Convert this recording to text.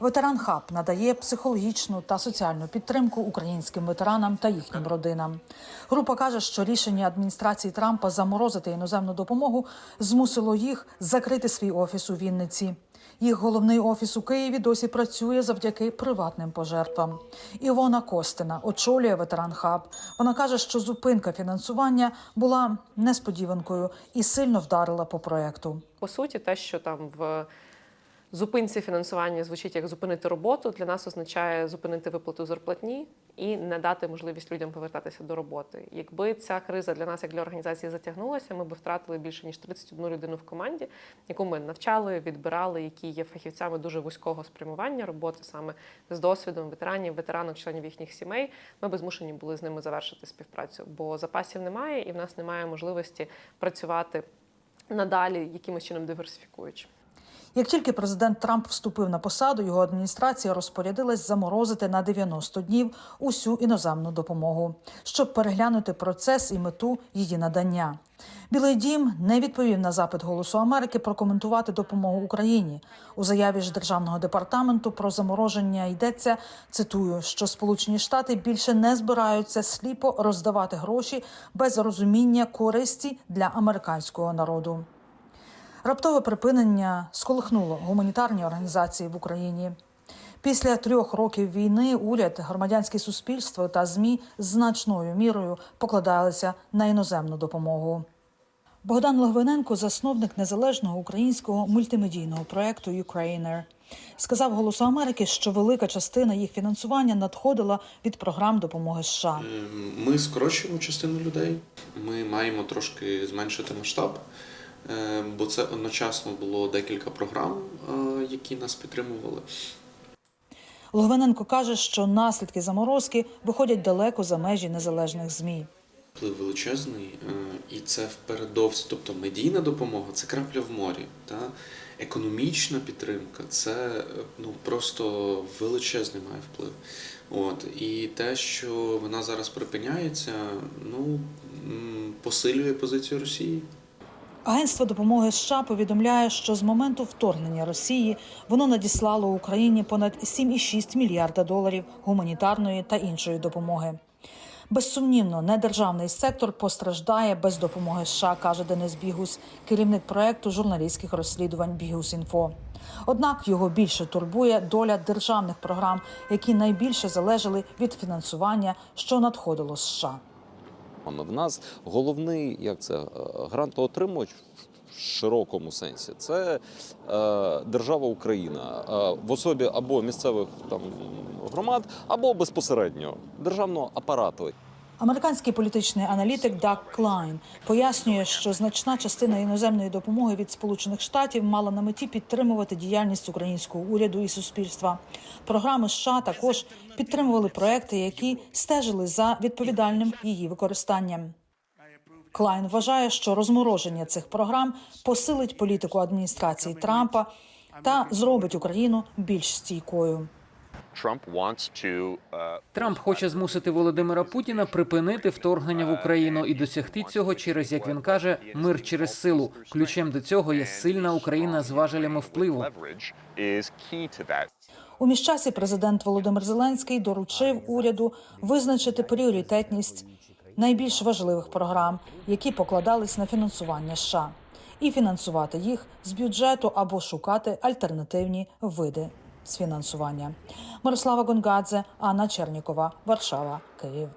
Ветеран Хаб надає психологічну та соціальну підтримку українським ветеранам та їхнім родинам. Група каже, що рішення адміністрації Трампа заморозити іноземну допомогу змусило їх закрити свій офіс у Вінниці. Їх головний офіс у Києві досі працює завдяки приватним пожертвам. Івона Костина очолює ветеран Хаб. Вона каже, що зупинка фінансування була несподіванкою і сильно вдарила по проекту. По суті, те, що там в зупинці фінансування звучить як зупинити роботу, для нас означає зупинити виплату зарплатні і не дати можливість людям повертатися до роботи. Якби ця криза для нас, як для організації, затягнулася, ми б втратили більше ніж 31 людину в команді, яку ми навчали, відбирали, які є фахівцями дуже вузького спрямування роботи саме з досвідом ветеранів, ветеранок, членів їхніх сімей. Ми би змушені були з ними завершити співпрацю, бо запасів немає, і в нас немає можливості працювати надалі якимось чином диверсифікуючи. Як тільки президент Трамп вступив на посаду, його адміністрація розпорядилась заморозити на 90 днів усю іноземну допомогу, щоб переглянути процес і мету її надання. Білий дім не відповів на запит Голосу Америки прокоментувати допомогу Україні. У заяві ж державного департаменту про замороження йдеться цитую, що Сполучені Штати більше не збираються сліпо роздавати гроші без розуміння користі для американського народу. Раптове припинення сколихнуло гуманітарні організації в Україні. Після трьох років війни уряд, громадянське суспільство та змі значною мірою покладалися на іноземну допомогу. Богдан Логвиненко, засновник незалежного українського мультимедійного проекту «Ukrainer», сказав Голосу Америки, що велика частина їх фінансування надходила від програм допомоги США. Ми скорочуємо частину людей. Ми маємо трошки зменшити масштаб, бо це одночасно було декілька програм, е, які нас підтримували. Логвиненко каже, що наслідки заморозки виходять далеко за межі незалежних змі. Вплив величезний, е, і це впередовсі, тобто медійна допомога це крапля в морі. Та? Економічна підтримка це е, ну, просто величезний має вплив. От. І те, що вона зараз припиняється, ну, посилює позицію Росії. Агентство допомоги США повідомляє, що з моменту вторгнення Росії воно надіслало Україні понад 7,6 мільярда доларів гуманітарної та іншої допомоги. Безсумнівно, недержавний сектор постраждає без допомоги США, каже Денис Бігус, керівник проекту журналістських розслідувань Бігус.Інфо. Однак його більше турбує доля державних програм, які найбільше залежали від фінансування, що надходило з США. В нас головний як це е, грантоотримувач в широкому сенсі це е, держава Україна е, в особі або місцевих там громад, або безпосередньо державного апарату. Американський політичний аналітик Даг Клайн пояснює, що значна частина іноземної допомоги від Сполучених Штатів мала на меті підтримувати діяльність українського уряду і суспільства. Програми США також підтримували проекти, які стежили за відповідальним її використанням. Клайн вважає, що розмороження цих програм посилить політику адміністрації Трампа та зробить Україну більш стійкою. Трамп хоче змусити Володимира Путіна припинити вторгнення в Україну і досягти цього через, як він каже, мир через силу. Ключем до цього є сильна Україна з важелями впливу. У міжчасі президент Володимир Зеленський доручив уряду визначити пріоритетність найбільш важливих програм, які покладались на фінансування США, і фінансувати їх з бюджету або шукати альтернативні види з фінансування. Мирослава Гонгадзе, Анна Чернікова, Варшава, Київ.